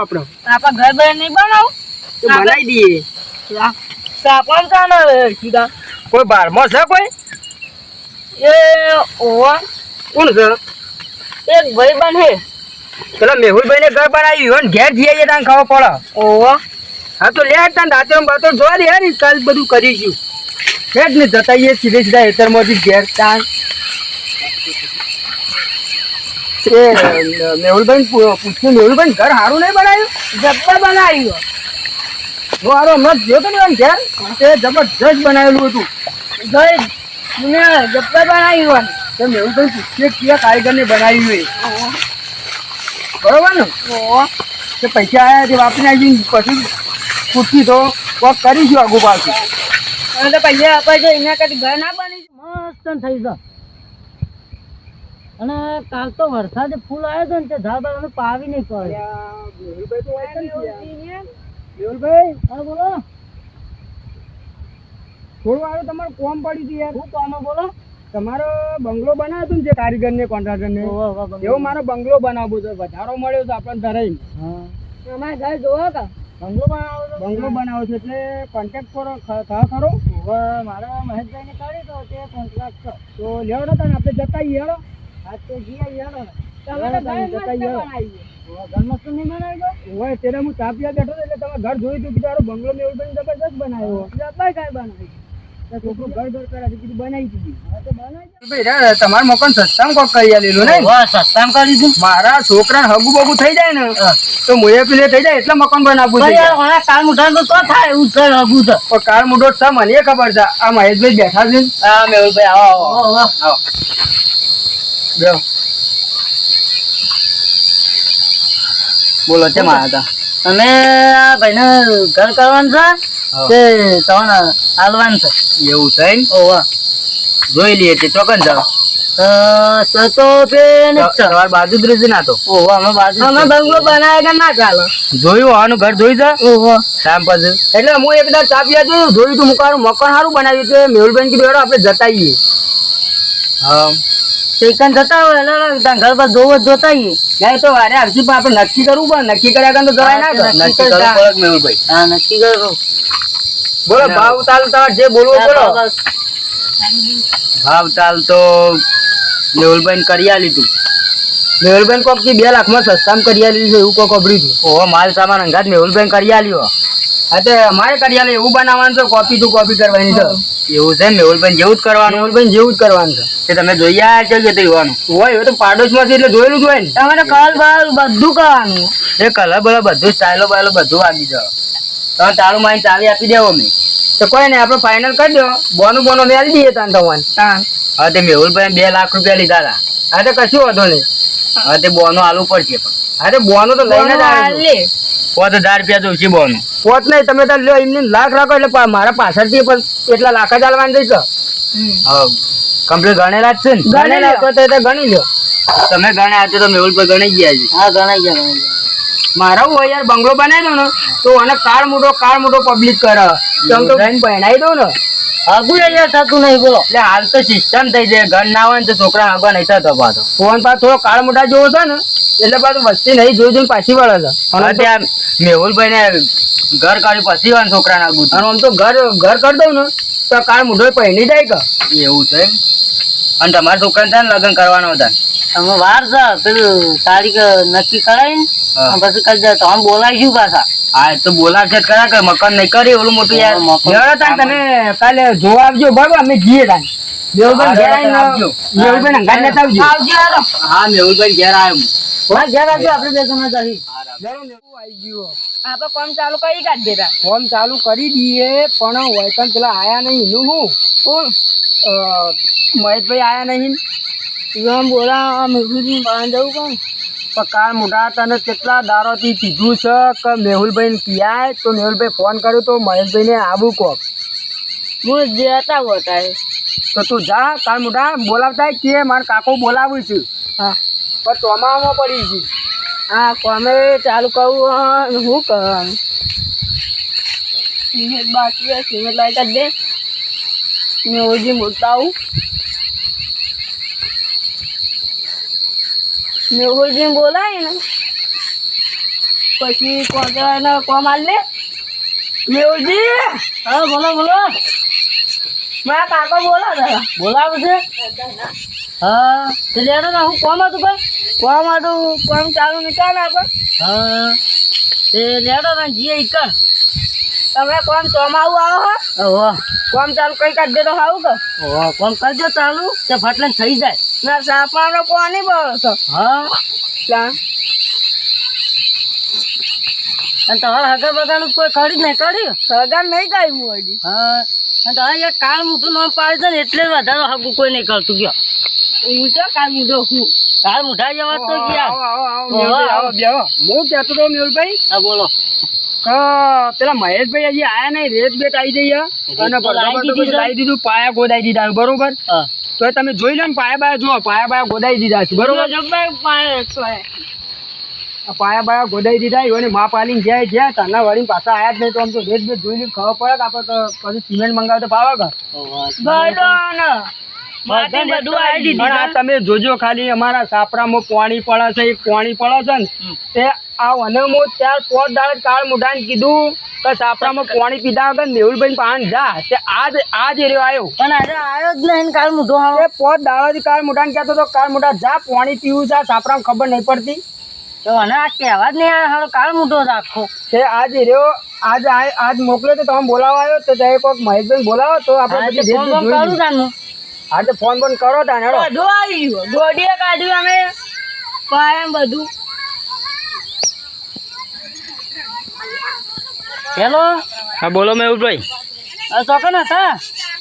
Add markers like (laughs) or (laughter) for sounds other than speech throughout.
આપણે. આપણા ઘર બહાર નહીં બનાવું? તો બનાવી દઈએ. સાપણ ચાલે સીધા કોઈ બારમાં છે કોઈ? એ ઓવા. કોણ છે? એક ભાઈ બને. પેલા મેહુલભાઈ ને ઘર બનાવ્યું હોય ને ઘેર જઈએ તને ખાવા પડે. ઓવા. હા તો લે તને રાતે બાતો જોવા દે ને કાલ બધું કરીશું. હેડ ને જતા સીધે સીધા હેતરમાંથી ઘેર ત્યાં એ મેહુલભાઈ પૂછ્યું મેહુલભાઈ ઘર સારું નહીં બનાવ્યું જબ્બર બનાવ્યું. હું હારો હમણાં જોયો તો ને ઘેર? તે જબરજસ્ત બનાવેલું હતું. ઘર ને જબ્બર બનાવ્યું તો મેહુલભાઈ પૂછીએ કયા કારીગરને બનાવ્યું એ બરોબર ને? તે પૈસા આવ્યા તે વાપરી નાખી પછી પૂછી તો કોક કરીશું આગુ પાછું. તો પૈસા આપે છે એના કદી ઘર ના બની. મસ્ત થઈ છે અને કાલ તો વરસાદ ફૂલ આવ્યો હતો ને તે ઝાડ અમે પાવી નહીં પડે. હા બોલો. થોડું વાળું તમારું કોમ પડી હતી યાર. શું કોમ બોલો? તમારો બંગલો બનાવ્યો હતો ને જે કારીગર ને કોન્ટ્રાક્ટર ને. એવો મારો બંગલો બનાવવો છે. વધારો મળ્યો તો આપણને ધરાઈ હા. અમારે ઘર જોવો કા? બંગલો બનાવો બંગલો બનાવો છે એટલે કોન્ટેક્ટ કરો થા ખરો. મારા મહેશભાઈને કરી દો તે કોન્ટ્રાક્ટ તો લેવડો તને આપણે જતા આવીએ હેડો. આ તો જીયા યાર. તમે યાર, તો ઘર તમે મસ્ત જતા યાર. બનાવ્યું. ઓવા, ઘર મસ્ત નહીં બનાવી હોય ત્યારે હું ચા બેઠો એટલે તમે ઘર જોયું હતું કે તારો બંગલો મેહુલભાઈ જબરજસ્ત બનાવ્યો. જબ્બર ઘર બનાવ્યું તો ઘર ઘર કરે કીધું બનાવી દીધી. હા તો બનાવી ભાઈ તમારું મકાન સસ્તામાં કોક કરી આલેલું ને સસ્તામાં કરી દીધું. મારા છોકરા હગુ બગુ થઈ જાય ને તો મુએ પેલે થઈ જાય એટલે મકાન બનાવવું છે. યાર ઓલા તો થાય એવું છે હગું છે. પણ કાર મુઠો છે મને ખબર છે. આ મહેશભાઈ બેઠા છે. હા મેહુલભાઈ આવો આવો. બોલો છે મારા હતા? અમે આ ભાઈને ઘર કરવાનું છે તે તમને હાલવાનું છે. એવું છે એમ? ઓવા જોઈ લઈએ તે ચોકન જાવ તો તો પેન જ છે. તમારી બાજુ જ ના તો. ઓવા અમે બાજુ અમે બંગલો બનાવ્યા કે ના ચાલો? જોયું આનું ઘર જોઈ છે? ઓવા શામ પછી. એટલે હું એક દાડ ચા પીવા જોયું તું મુકારું મકાન સારું બનાવ્યું છે મેહુલબેન કીધું આપણે જતાઈએ. હા. ચિકન જતા હોય એટલે ઘર પર જોવો જોતા આવીએ ના તો વારે આવશે પણ આપણે નક્કી કરવું પડે. નક્કી કર્યા વગર તો જવાય ના. નક્કી કરવું પડે મેહુલભાઈ હા નક્કી કરો. બોલો ભાવ તાલ તમારે જે બોલવો બોલો. ભાવ તાલ તો મેહુલભાઈ કરી આલી તું મેહુલભાઈ કોકથી બે લાખમાં સસ્તામાં કરી આલી એવું કોક અભર્યું હતું ઓહો માલ સામાન અંગાત મેહુલભાઈ કરી આલ્યો. હા તે અમારે કરી આલે એવું બનાવવાનું છે કોપી ટુ કોપી કરવાની છે. એવું છે મેહુલભાઈ જેવું જ કરવાનું? મેહુલભાઈ જેવું જ કરવાનું છે. તે તમે જોઈ આવ્યા છો કે જોવાનું હોય એ તો પાડોશમાંથી એટલે જોયેલું જ હોય ને. તમારે કાલ બલર બધું કરવાનું. એ કલર બલર બધું સ્ટાઇલો બાયલો બધું આવી જાવ. તમે તારું માઇન્ડ ચાવી આપી દેવો મેં તો કોઈ નહીં આપણે ફાઇનલ કરી દો. બોનું બોનો મેં આપી દઈએ તાન તમારે તાન હવે તે મેહુલભાઈ બે લાખ રૂપિયા લીધા હતા. હા તો કશું વાંધો નહીં. હવે તે બોનું આલવું પડશે પણ. હા તે બોનું તો લઈને જ આવ્યો પાંચ હજાર રૂપિયા જોઈશે બોન. પોત નહીં તમે તો લ્યો એમને લાખ રાખો એટલે મારા પાછળથી પણ એટલા લાખ જ આલવાનું જઈશ હા કમ્પ્લીટ ગણેલા જ છે ને? ગણેલા તો તે ગણી લો તમે ગણ્યા તો પર ગણી ગયા છે. હા ગણાઈ ગયા ગણાઈ ગયા. મારા હું યાર બંગલો બનાવી દઉં ને તો અને કાર મોટો કાર મોટો પબ્લિક કરે. તો આમ તો બનાવી દઉં ને. આગું યાર થતું નહીં બોલો. એટલે હાલ તો સિસ્ટમ થઈ જાય. ઘર ના હોય ને તો છોકરા આગળ નહીં થતો પાછો. ફોન પાછો થોડો કાળ મોટા જોવો છે ને એટલે પાછું વસ્તી નહીં જોઈ જોઈને પાછી વળે છે. ત્યાં મેહુલભાઈ ને ઘર કાઢી પછી વાળા છોકરા ના અને આમ તો ઘર ઘર કરી દઉં ને તો કાળ મુઢો પહેરી જાય કે? એવું છે અને તમારા છોકરાને છે ને લગ્ન કરવાના હતા અમે વાર છે પેલું તારીખ નક્કી કરાવી ને પછી કરી દે તો અમે બોલાવીશું પાછા. હા તો બોલાવશે ખરા કે મકાન નહીં કરી ઓલું મોટું યાર. તાન તમે કાલે જોવા આવજો બરાબર? અમે જઈએ તાર. મેહુલભાઈ ઘેર આવજો. મેહુલભાઈ અંગાત લેતા આવજો. આવજો હા મેહુલભાઈ ઘેર આવ્યો હા. ઘેર આવજો આપણે બે જણા જઈએ. આવી ગયો. આપણે કામ ચાલુ કરી કાઢ દેતા ફોર્મ ચાલુ કરી દઈએ પણ વૈકન પેલા આયા નહીં. એનું હું? કોણ? મહેશભાઈ આયા નહીં એમ બોલા મેઘુજી બહાર જવું કોણ? પણ કાલ મોટા તને કેટલા દારોથી કીધું છે કે મેહુલભાઈને ક્યાંય તો મેહુલભાઈ ફોન કર્યો તો મહેશભાઈને આવું કોક હું જતા હોતા તો તું જા કાલ મોટા બોલાવતા કે મારે કાકો બોલાવું છું. હા. પણ ચોમામાં પડી છે હા કોમે ચાલુ કરવું હા, શું કરવાનું સિમેન્ટ બાકી સિમેન્ટ લાવી દે. મેઘુજી મોટા આવું. મેઘુજી બોલાય ને. પછી કોણ કોમ આલ મેવજી હા બોલો બોલો. મારા કાકો બોલો દાદા બોલાવે છે? હા તે લેડો ને હું કોમ હતું ભાઈ? કોમ હતું કોમ ચાલુ નીકળ ના પણ હા તે લેડો ને જીએ ઈકર તમે કોમ ચોમાવું આવો હો. ઓહો. કોમ ચાલુ કઈ કાઢ દે તો સારું કે. ઓહો કોમ કરજો ચાલુ તે ફટલે થઈ જાય. ના સાપાનો કોની બોલો છો. હા. ક્યાં અને તમારા હગા બગાનું કોઈ કાઢી જ નહીં કર્યું હગા નહીં કર્યું હું હજી. હા. અને તમારે એક કાળ મૂઠું નામ પાડે છે ને એટલે વધારે હગું કોઈ નહીં કરતું ગયો. હું તો કાળ મૂઠો હું કાળ મૂઠા જવા તો ગયા. હું કહેતો તો મેળભાઈ હા બોલો. પેલા મહેશભાઈ હજી આયા નહીં રેત બેટ આવી જઈએ અને લાવી દીધી પાયા ગોદાઈ દીધા બરોબર? તો તમે જોઈ લો ને પાયા બાયા જુઓ પાયા બાયા ગોદાઈ દીધા છે બરોબર? પાયા બાયા ગોદાઈ દીધા એઓને મા આલીને જાય જ્યાં તાના વળીને પાછા આયા જ નહીં તો આમ તો રેત બેટ જોઈ લઈને ખબર પડે કે આપણે તો પછી સિમેન્ટ મંગાવે તો પાવા કે આવી તમે જોજો ખાલી અમારા સાપરામાં પાણી પડે છે એક પાણી પડે છે ને. તે આ અનમો ચાર પાંચ દાડે કાળ મુઢાને કીધું કે સાપરામાં (laughs) પાણી પીધા વગર મેહુલભાઈ પાન જા. તે આજ આજ એરિયો આવ્યો પણ આજે આવ્યો જ નહીં કાળ મોટો તે પાંચ દાડાથી કાળ મુઢાને કહેતો તો કાળ મુઢા જા પાણી પીવું છે સાપરામાં ખબર નહીં પડતી. તો મને આ કહેવા જ નહીં આવે હાલો કાળ મોટો જ આખો તે આજ આજ આજ મોકલ્યો તો તમે બોલાવા આવ્યો તો તે કોઈક મહેશભાઈ બોલાવો તો આપણે આજે ફોન જોઈ કરું તાનું હા. તો ફોન બોન કરો તાને હેડો. બધું આવી ગયું. ગોડીએ કાઢ્યું અમે. પાયમ બધું. હેલો? હા બોલો મેહુલભાઈ. આ ચોકન હતા?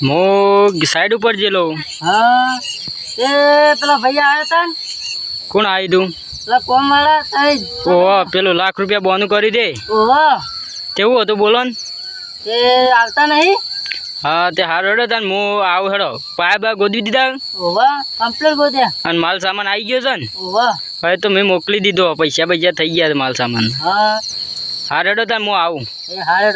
હું સાઈડ ઉપર જેલો હા. એ પેલા ભાઈ આવ્યા હતા કોણ આવી તારી ઓહો પેલું લાખ રૂપિયા બોનું કરી દે. ઓહો. કેવું હતું બોલો ને તે આવતા નહીં? હા તે હાર હેડો તાન હું આવું હેડો. પાયા બા ગોદવી દીધા? ઓહો કમ્પ્લીટ ગોત્યા અને માલ સામાન આવી ગયો છે ને? ઓહો. હવે તો મેં મોકલી દીધો પૈસા પૈસા થઈ ગયા છે માલ સામાન. હા. હાર હેડો તાન હું આવું. એ હારે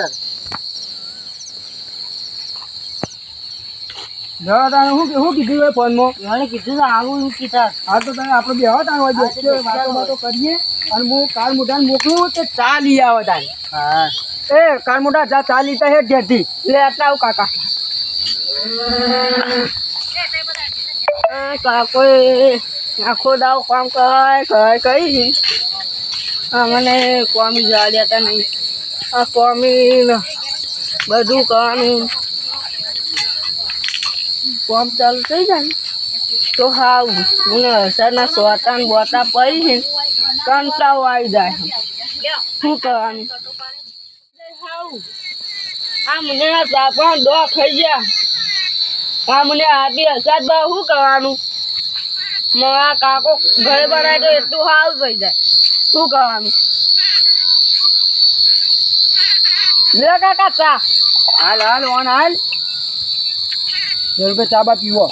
શું શું કીધું હોય ફોનમાં. મને કીધું તો આવું કીધા. હા તો તમે આપણે બે તાન હોય વાતો વાતો કરીએ અને હું કાલ મોઢાને મોકલું તે ચા લઈ આવે તાન હા. એ કાલ મોઢા જા ચા હે ઢેઢી લે આટલા આવું કાકા. કાકો આખો દાવ કામ કરાય કરાય કઈ. મને કોમી જવા દેતા નહીં. આ કોમી બધું કરવાનું કોમ ચાલુ થઈ જાય ને, તો હાવ મને હસરના સોતા ને બોતા પડી છે ને કંટાળો આવી જાય. શું કરવાનું? આ મને આ ચાપા દો થઈ ગયા. આ મને આટી હસાદ બા શું કરવાનું? મારા કાકો ઘરે બનાવી તો એટલું સારું થઈ જાય. શું કરવાનું? લે કાકા ચા. હાલ. મેહુલભાઈ ચા બા પીવો.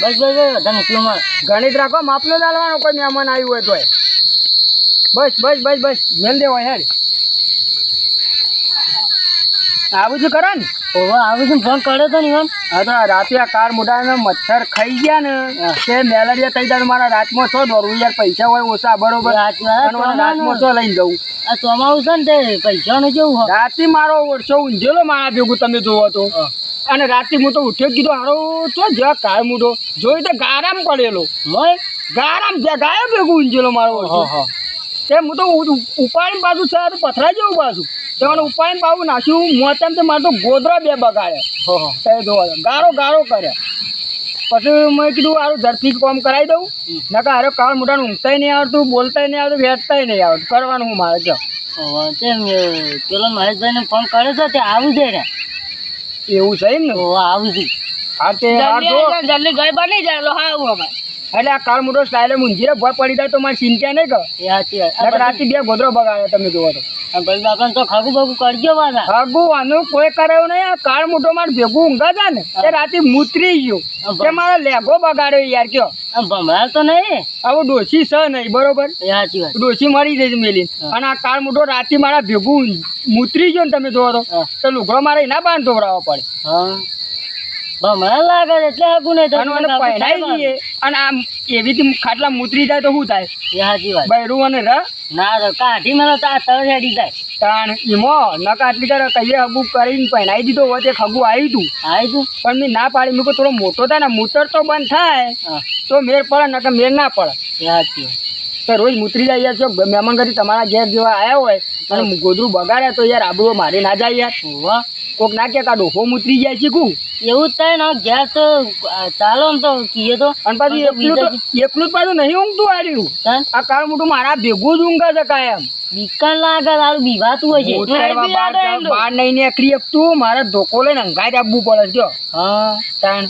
બસ બસ બસ તમે કયો માર ગણિત રાખો માપનો ચાલવાનો કોઈ મહેમાન આવ્યું હોય તોય. બસ બસ બસ બસ. મેલ દેવો હેડ. આવું છું કરે ને? ઓહો આવું છું ફોન કર્યો તો ને ઈવન હા તો રાતે આ કાર મોઢાને મચ્છર ખાઈ ગયા ને. તે મેલેરિયા થઈ જાય મારા રાતમાં છો દોરવું યાર પૈસા હોય ઓછા બરોબર. રાતમાં છો લઈને જવું. આ ચોમાવું છે ને તે પૈસાનું કેવું હોય? રાતે મારો વર્ષો ઊંઝેલો મારા ભેગું તમે જોવો તો. અને રાતે હું તો ઉઠ્યો કીધું હારો તો જ કાર મૂઢો? જોઈ તો ગારામ પડેલો. હોય? ગારામ જ્યાં ગાયો ભેગું ઊંઝેલો મારો હા તે હું તો ઉપાડીને પાછું છે પથરાઈ જેવું પાછું. તે ઉપાય પાવું નાખ્યું. મોતમ તો મારે તો ગોદરા બે બગાડે. તે જોવા ગારો ગારો કરે. પછી મેં કીધું આરું ઝડપી કોમ કરાવી દઉં. નકા હારે કાળ મોટાનું ઊંઘતાય નહીં આવડતું બોલતાય નહીં આવડતું વેચતાય નહીં આવડતું. કરવાનું હું મારે જો. ઓવા તે પેલો મહેશભાઈને ફોન કર્યો છે તે આવું છે ને એવું છે એમ ને? આવું છે. હા તે જલ્દી ગઈ બની જાય હા આવું અમારે એટલે આ કાળ મોટો સ્ટાઇલે મુંજીરે ભોય પડી જાય તો મારી ચિંતા નહીં કર. એ સાચી વાત નકર રાતે બે ગોદરો બગાડ્યા તમે જોવો તો. આ ભાઈ બાપાને તો ખાગું બાગું કરજો પાછા આગુ આનું કોઈ કરાયું નહીં આ કાળ મોટો મારે ભેગું ઊંઘા છે ને તે રાતે મૂતરી ગયો. તે મારો લેગો બગાડ્યો યાર કયો. આમ ભમરાલ તો નહીં. હવે ડોશી છે નહીં બરોબર? સાચી વાત. ડોશી મરી જઈશ મેલી અને આ કાળ મોટો રાતે મારા ભેગું મૂતરી ગયો ને તમે જોવો તો લુગડો મારે એના બાંધો પડે. હા. ભમણા લાગે એટલે આગું નહીં મને પહેરાઈ અને આમ એવી ખાટલા મૂતરી જાય તો શું થાય? સાચી વાત. બૈરું અને ર? ના તો કાઢી મને તો તળ હેડી જાય. તાણ ઈમો નકા આટલી તારે કહીએ હગું કરીને પહેરાઈ દીધો હોત એક હગું આવ્યું તું. પણ મેં ના પાડી મેં થોડો મોટો થાય ને મૂતર તો બંધ થાય. તો મેર પડે નકર મેર ના પડે. સાચી વાત. તો રોજ મૂતરી જાય યાર જો મહેમાન ઘરે તમારા ઘેર જેવા આવ્યા હોય અને ગોદરું બગાડે તો યાર આબરૂ મારે ના જાય યાર. વાહ કોક ના કે કા ડોહો મૂતરી જાય શીખું એવું જ થાય ને ઘેર તો ચાલો ને તો કીએ તો. અને પાછું એકલું તો એકલું જ પાછું નહીં ઊંઘતું આવ્યું આ કાળ મોટું મારા ભેગું જ ઊંઘા છે કાયમ બીકણ લાગે તારું બીવાતું હોય છે. બહાર નહીં નીકળી શકતું મારે ધોકો લઈને અંગાઈ આપવું પડે છે જો. હા તાણ.